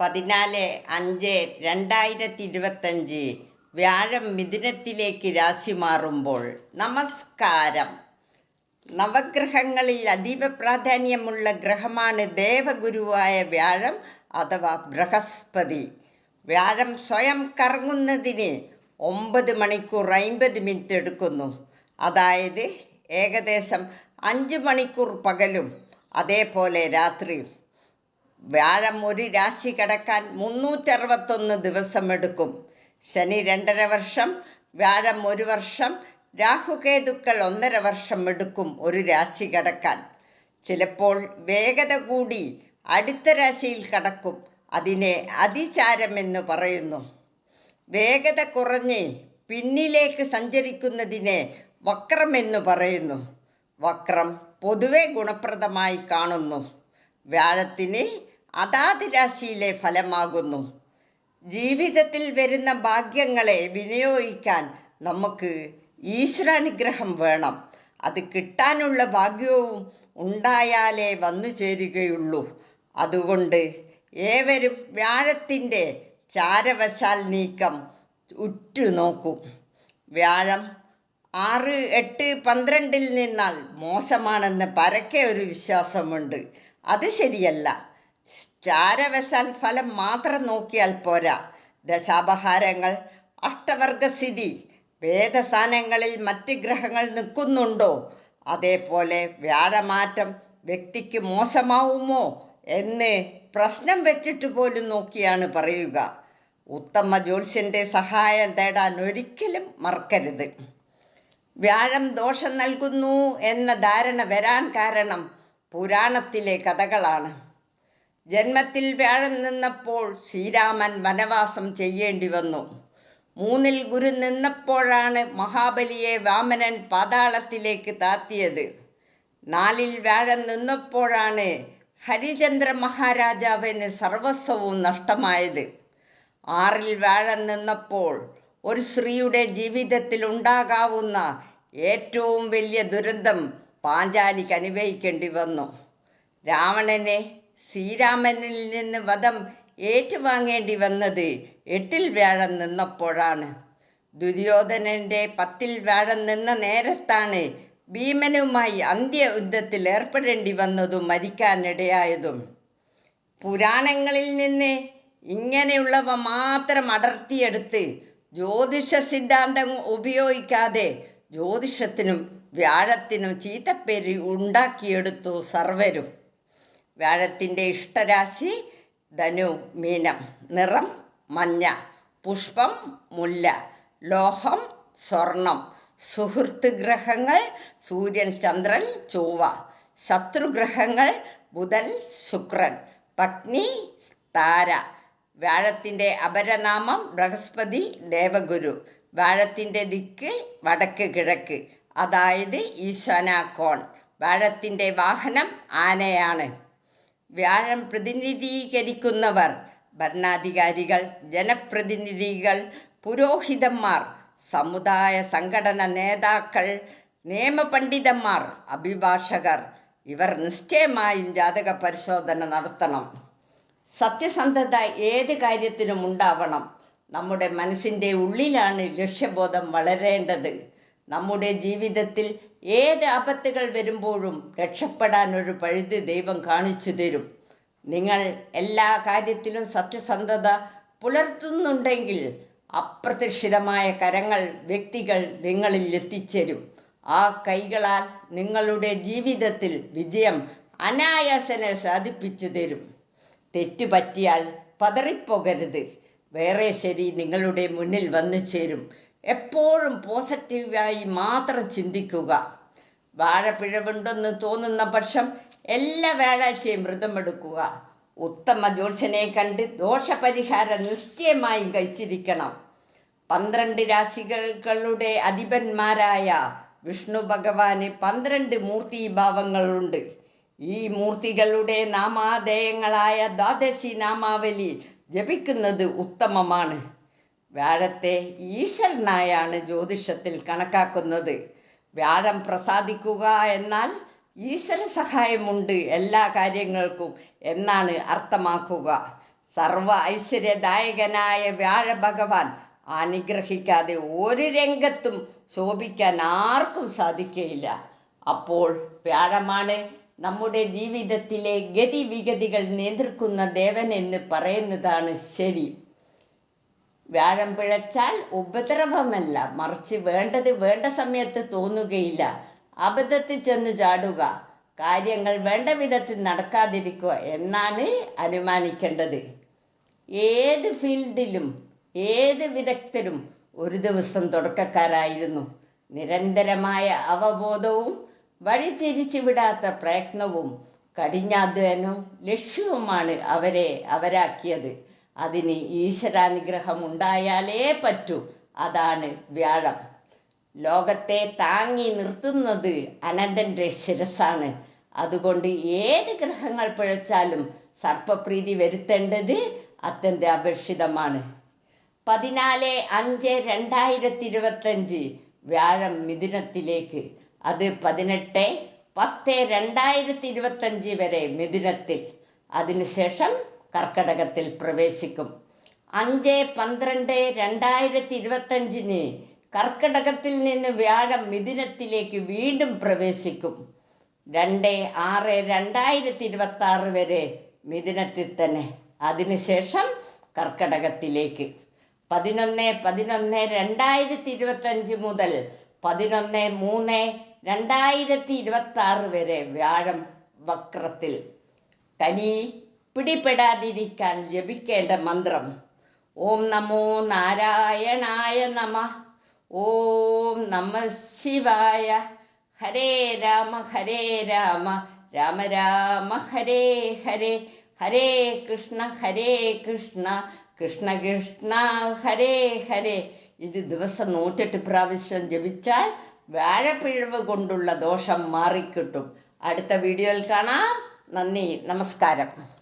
പതിനാല് അഞ്ച് രണ്ടായിരത്തി ഇരുപത്തഞ്ച് വ്യാഴം മിഥുനത്തിലേക്ക് രാശി മാറുമ്പോൾ നമസ്കാരം. നവഗ്രഹങ്ങളിൽ അതീവ പ്രാധാന്യമുള്ള ഗ്രഹമാണ് ദേവഗുരുവായ വ്യാഴം അഥവാ ബൃഹസ്പതി. വ്യാഴം സ്വയം കറങ്ങുന്നതിന് ഒമ്പത് മണിക്കൂർ അമ്പത് മിനിറ്റ് എടുക്കുന്നു. അതായത് ഏകദേശം അഞ്ച് മണിക്കൂർ പകലും അതേപോലെ രാത്രിയും വ്യാഴം ഒരു രാശി കടക്കാൻ മുന്നൂറ്ററുപത്തൊന്ന് ദിവസമെടുക്കും ശനി രണ്ടര വർഷം വ്യാഴം ഒരു വർഷം രാഹുകേതുക്കൾ ഒന്നര വർഷം എടുക്കും ഒരു രാശി കടക്കാൻ. ചിലപ്പോൾ വേഗത കൂടി അടുത്ത രാശിയിൽ കടക്കും. അതിനെ അതിചാരം എന്ന് പറയുന്നു. വേഗത കുറഞ്ഞ് പിന്നിലേക്ക് സഞ്ചരിക്കുന്നതിനെ വക്രം എന്ന് പറയുന്നു. വക്രം പൊതുവെ ഗുണപ്രദമായി കാണുന്നു. വ്യാഴത്തിന് അതാത് രാശിയിലെ ഫലമാകുന്നു. ജീവിതത്തിൽ വരുന്ന ഭാഗ്യങ്ങളെ വിനിയോഗിക്കാൻ നമുക്ക് ഈശ്വരാനുഗ്രഹം വേണം. അത് കിട്ടാനുള്ള ഭാഗ്യവും ഉണ്ടായാലേ വന്നു ചേരുകയുള്ളൂ. അതുകൊണ്ട് ഏവരും വ്യാഴത്തിന്റെ ചാരവശാൽ നീക്കം ഉറ്റുനോക്കും വ്യാഴം ആറ് എട്ട് പന്ത്രണ്ടിൽ നിന്നാൽ മോശമാണെന്ന് പരക്കെ ഒരു വിശ്വാസമുണ്ട്. അത് ശരിയല്ല. ചാരവശാൽ ഫലം മാത്രം നോക്കിയാൽ പോരാ. ദശാപഹാരങ്ങൾ അഷ്ടവർഗസ്ഥിതി വേദസ്ഥാനങ്ങളിൽ മറ്റ് ഗ്രഹങ്ങൾ നിൽക്കുന്നുണ്ടോ? അതേപോലെ വ്യാഴമാറ്റം വ്യക്തിക്ക് മോശമാവുമോ എന്ന് പ്രശ്നം വെച്ചിട്ട് പോലും നോക്കിയാണ് പറയുക. ഉത്തമ ജ്യോത്സ്യന്റെ സഹായം തേടാൻ ഒരിക്കലും മറക്കരുത്. വ്യാഴം ദോഷം നൽകുന്നു എന്ന ധാരണ വരാൻ കാരണം പുരാണത്തിലെ കഥകളാണ്. ജന്മത്തിൽ വ്യാഴം നിന്നപ്പോൾ ശ്രീരാമൻ വനവാസം ചെയ്യേണ്ടി വന്നു. മൂന്നിൽ ഗുരു നിന്നപ്പോഴാണ് മഹാബലിയെ വാമനൻ പാതാളത്തിലേക്ക് താത്തിയത്. നാലിൽ വ്യാഴം നിന്നപ്പോഴാണ് ഹരിചന്ദ്ര മഹാരാജാവിന് സർവസ്വവും നഷ്ടമായത്. ആറിൽ വ്യാഴം നിന്നപ്പോൾ ഒരു സ്ത്രീയുടെ ജീവിതത്തിൽ ഉണ്ടാകാവുന്ന ഏറ്റവും വലിയ ദുരന്തം പാഞ്ചാലിക്ക് അനുഭവിക്കേണ്ടി വന്നു. രാവണനെ ശ്രീരാമനിൽ നിന്ന് വധം ഏറ്റുവാങ്ങേണ്ടി വന്നത് എട്ടിൽ വ്യാഴം നിന്നപ്പോഴാണ്. ദുര്യോധനന്റെ പത്തിൽ വ്യാഴം നിന്ന നേരത്താണ് ഭീമനുമായി അന്ത്യ യുദ്ധത്തിൽ ഏർപ്പെടേണ്ടി വന്നതും മരിക്കാനിടയായതും. പുരാണങ്ങളിൽ നിന്ന് ഇങ്ങനെയുള്ളവ മാത്രം അടർത്തിയെടുത്ത് ജ്യോതിഷ സിദ്ധാന്തം ഉപയോഗിക്കാതെ ജ്യോതിഷത്തിനും വ്യാഴത്തിനും ചീത്തപ്പേര് ഉണ്ടാക്കിയെടുത്തു സർവരും. വ്യാഴത്തിന്റെ ഇഷ്ടരാശി ധനു മീനം. നിറം മഞ്ഞ. പുഷ്പം മുല്ല. ലോഹം സ്വർണം. സുഹൃത്ത് ഗ്രഹങ്ങൾ സൂര്യൻ ചന്ദ്രൻ ചൊവ്വ. ശത്രുഗ്രഹങ്ങൾ ബുധൻ ശുക്രൻ. പത്നി താര. വ്യാഴത്തിന്റെ അപരനാമം ബൃഹസ്പതി ദേവഗുരു. വ്യാഴത്തിന്റെ ദിക്ക് വടക്ക് കിഴക്ക്. അതായത് ഈശാന കോൺ വ്യാഴത്തിന്റെ വാഹനം ആനയാണ്. വ്യാഴം പ്രതിനിധീകരിക്കുന്നവർ ഭരണാധികാരികൾ ജനപ്രതിനിധികൾ പുരോഹിതന്മാർ സമുദായ സംഘടന നേതാക്കൾ നിയമപണ്ഡിതന്മാർ അഭിഭാഷകർ ഇവർ നിശ്ചയമായും ജാതക പരിശോധന നടത്തണം. സത്യസന്ധത ഏത് കാര്യത്തിനും ഉണ്ടാവണം. നമ്മുടെ മനസ്സിന്റെ ഉള്ളിലാണ് ലക്ഷ്യബോധം വളരേണ്ടത്. നമ്മുടെ ജീവിതത്തിൽ ഏത് ആപത്തുകൾ വരുമ്പോഴും രക്ഷപ്പെടാൻ ഒരു പഴുത് ദൈവം കാണിച്ചു തരും. നിങ്ങൾ എല്ലാ കാര്യത്തിലും സത്യസന്ധത പുലർത്തുന്നുണ്ടെങ്കിൽ അപ്രതീക്ഷിതമായ കരങ്ങൾ വ്യക്തികൾ നിങ്ങളിൽ എത്തിച്ചേരും. ആ കൈകളാൽ നിങ്ങളുടെ ജീവിതത്തിൽ വിജയം അനായാസനെ സാധിപ്പിച്ചു തരും. തെറ്റുപറ്റിയാൽ പതറിപ്പോകരുത്. വേറെ ശരി നിങ്ങളുടെ മുന്നിൽ വന്നു ചേരും. എപ്പോഴും പോസിറ്റീവായി മാത്രം ചിന്തിക്കുക. വാഴ പിഴവുണ്ടെന്ന് തോന്നുന്ന പക്ഷം എല്ലാ വ്യാഴാഴ്ചയും വ്രതമെടുക്കുക ഉത്തമ ജ്യോത്സനെ കണ്ട് ദോഷപരിഹാരം നിശ്ചയമായും കഴിച്ചിരിക്കണം. പന്ത്രണ്ട് രാശികളുടെ അധിപന്മാരായ വിഷ്ണു ഭഗവാന് പന്ത്രണ്ട് മൂർത്തിഭാവങ്ങളുണ്ട്. ഈ മൂർത്തികളുടെ നാമാധേയങ്ങളായ ദ്വാദശി നാമാവലി ജപിക്കുന്നത് ഉത്തമമാണ്. വ്യാഴത്തെ ഈശ്വരനായാണ് ജ്യോതിഷത്തിൽ കണക്കാക്കുന്നത്. വ്യാഴം പ്രസാദിക്കുക എന്നാൽ ഈശ്വര സഹായമുണ്ട് എല്ലാ കാര്യങ്ങൾക്കും എന്നാണ് അർത്ഥമാക്കുക. സർവ ഐശ്വര്യദായകനായ വ്യാഴ ഭഗവാൻ അനുഗ്രഹിക്കാതെ ഒരു രംഗത്തും ശോഭിക്കാൻ ആർക്കും സാധിക്കുകയില്ല അപ്പോൾ വ്യാഴമാണ് നമ്മുടെ ജീവിതത്തിലെ ഗതിവിഗതികൾ നിയന്ത്രിക്കുന്ന ദേവൻ എന്ന് പറയുന്നതാണ് ശരി. വ്യാഴം പിഴച്ചാൽ ഉപദ്രവമല്ല. മറിച്ച് വേണ്ടത് വേണ്ട സമയത്ത് തോന്നുകയില്ല. അബദ്ധത്തിൽ ചെന്ന് ചാടുക. കാര്യങ്ങൾ വേണ്ട വിധത്തിൽ നടക്കാതിരിക്കുക എന്നാണ് അനുമാനിക്കേണ്ടത്. ഏത് ഫീൽഡിലും ഏത് വിദഗ്ധരും ഒരു ദിവസം തുടക്കക്കാരായിരുന്നു. നിരന്തരമായ അവബോധവും വഴിതിരിച്ചുവിടാത്ത പ്രയത്നവും കഠിനാധ്വാനവും ലക്ഷ്യവുമാണ് അവരെ അവരാക്കിയത്. അതിന് ഈശ്വരാനുഗ്രഹം ഉണ്ടായാലേ പറ്റൂ. അതാണ് വ്യാഴം. ലോകത്തെ താങ്ങി നിർത്തുന്നത് അനന്തന്റെ ശിരസാണ് അതുകൊണ്ട് ഏത് ഗ്രഹങ്ങൾ പിഴച്ചാലും സർപ്പപ്രീതി വരുത്തേണ്ടത് അത്യന്താപേക്ഷിതമാണ് പതിനാല് അഞ്ച് രണ്ടായിരത്തി ഇരുപത്തഞ്ച് വ്യാഴം മിഥുനത്തിലേക്ക്. അത് പതിനെട്ട് പത്ത് രണ്ടായിരത്തി ഇരുപത്തഞ്ച് വരെ മിഥുനത്തിൽ. അതിനുശേഷം കർക്കടകത്തിൽ പ്രവേശിക്കും. അഞ്ച് പന്ത്രണ്ട് രണ്ടായിരത്തി ഇരുപത്തഞ്ചിന് കർക്കടകത്തിൽ നിന്ന് വ്യാഴം മിഥുനത്തിലേക്ക് വീണ്ടും പ്രവേശിക്കും. രണ്ട് ആറ് രണ്ടായിരത്തി ഇരുപത്തി ആറ് വരെ മിഥുനത്തിൽ തന്നെ. അതിനുശേഷം കർക്കടകത്തിലേക്ക്. പതിനൊന്ന് പതിനൊന്ന് രണ്ടായിരത്തി ഇരുപത്തഞ്ച് മുതൽ പതിനൊന്ന് മൂന്ന് രണ്ടായിരത്തി ഇരുപത്തി ആറ് വരെ വ്യാഴം വക്രത്തിൽ. കലി പിടിപ്പെടാതിരിക്കാൻ ജപിക്കേണ്ട മന്ത്രം. ഓം നമോ നാരായണായ നമ. ഓം നമ ശിവായ. ഹരേ രാമ ഹരേ രാമ. രാമ രാമ ഹരേ ഹരേ. ഹരേ കൃഷ്ണ ഹരേ കൃഷ്ണ. കൃഷ്ണ കൃഷ്ണ ഹരേ ഹരേ. ഇത് ദിവസം നൂറ്റെട്ട് പ്രാവശ്യം ജപിച്ചാൽ വാഴപ്പിഴവ് കൊണ്ടുള്ള ദോഷം മാറിക്കിട്ടും. അടുത്ത വീഡിയോയിൽ കാണാം. നന്ദി നമസ്കാരം.